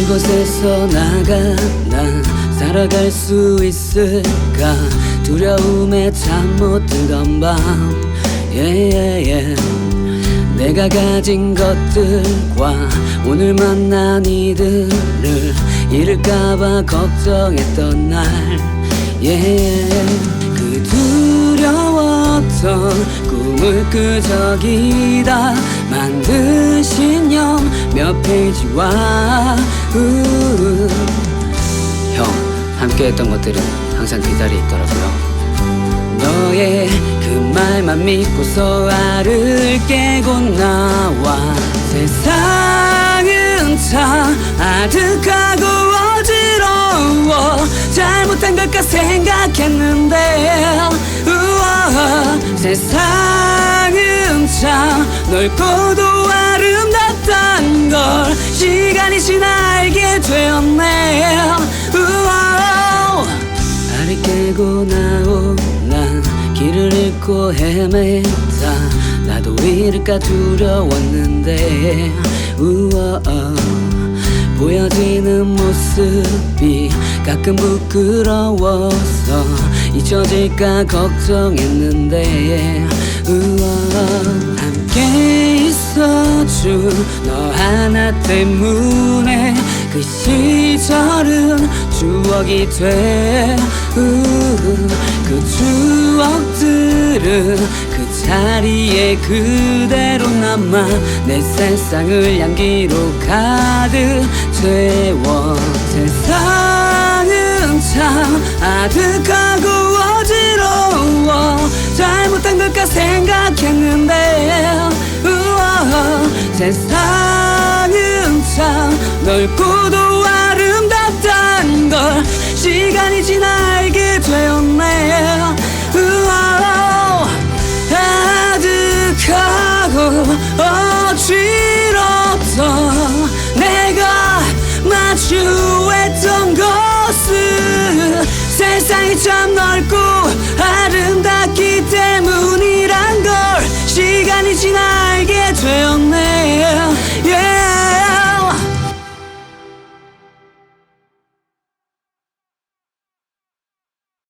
이곳에서 나가 난 살아갈 수 있을까 두려움에 잠 못 들던 밤 yeah, yeah. 내가 가진 것들과 오늘 만난 이들을 잃을까봐 걱정했던 날 yeah. 그 두려웠던 꿈을 끄적이다 몇 페이지와 우. 형 함께했던 것들은 항상 그 자리에 있더라고요. 너의 그 말만 믿고서 알을 깨고 나와. 세상은 참 아득하고 어지러워. 잘못한 걸까 생각했는데. 우와 세상은 참 넓고도 아름답단 걸 시간이 지나 알게 되었네. 알을 깨고 나오. 난 길을 잃고 헤맸다. 나도 잃을까 두려웠는데. 우와 보여지는 모습이 가끔 부끄러워서 잊혀질까 걱정했는데. 우와 함께 있어준 너 하나 때문에 그 시절은 추억이 돼. 우, 그 추억들은 그 자리에 그대로 남아 내 세상을 향기로 가득 채워 세상은 참 아득하고 어지러워. 잘못한 걸까 생각했는데 세상은 참 넓고도 아름답단 걸 시간이 지나 알게 되었네 아득하고 어지럽던 내가 마주했던 것은 세상이 참 넓고 아름답기 때문이란 걸 시간이 지나